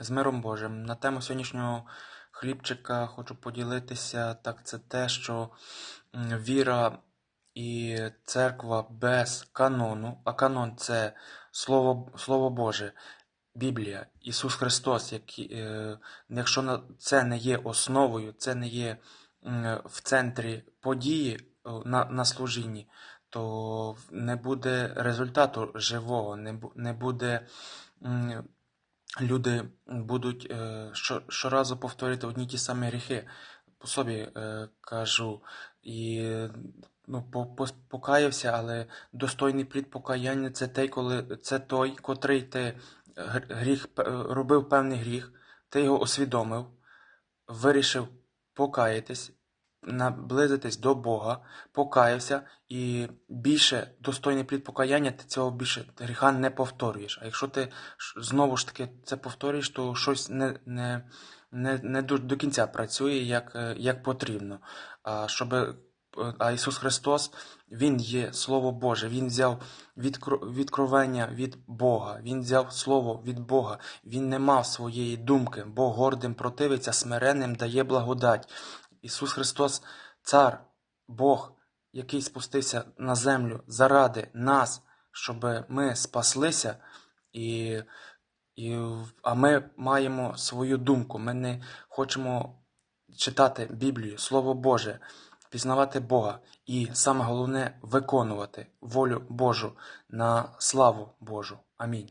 З миром Божим. На тему сьогоднішнього хлібчика хочу поділитися. Так, це те, що віра і церква без канону, а канон це Слово, Слово Боже, Біблія, Ісус Христос, який, е, якщо це не є основою, це не є в центрі події на, на служінні, то не буде результату живого, не, не буде. Люди будуть е, щоразу повторювати одні ті самі гріхи. По собі е, кажу. І ну, по, по, покаявся, але достойний плід покаяння це той, коли це той, котрий ти гріх робив певний гріх, ти його освідомив, вирішив покаятись, наблизитись до Бога, покаявся, і більше достойний плід покаяння, ти цього більше гріха не повторюєш. А якщо ти знову ж таки це повторюєш, то щось не, не, не, не до, до кінця працює як, е, як потрібно. А, щоб, е, а Ісус Христос, Він є Слово Боже, Він взяв відкро- відкровення від Бога, Він взяв Слово від Бога, Він не мав своєї думки, Бог гордим противиться, смиренним дає благодать. Ісус Христос, Цар, Бог, який спустився на землю заради нас, щоб ми спаслися, і, і, а ми маємо свою думку. Ми не хочемо читати Біблію, Слово Боже, пізнавати Бога і саме головне виконувати волю Божу на славу Божу. Амінь.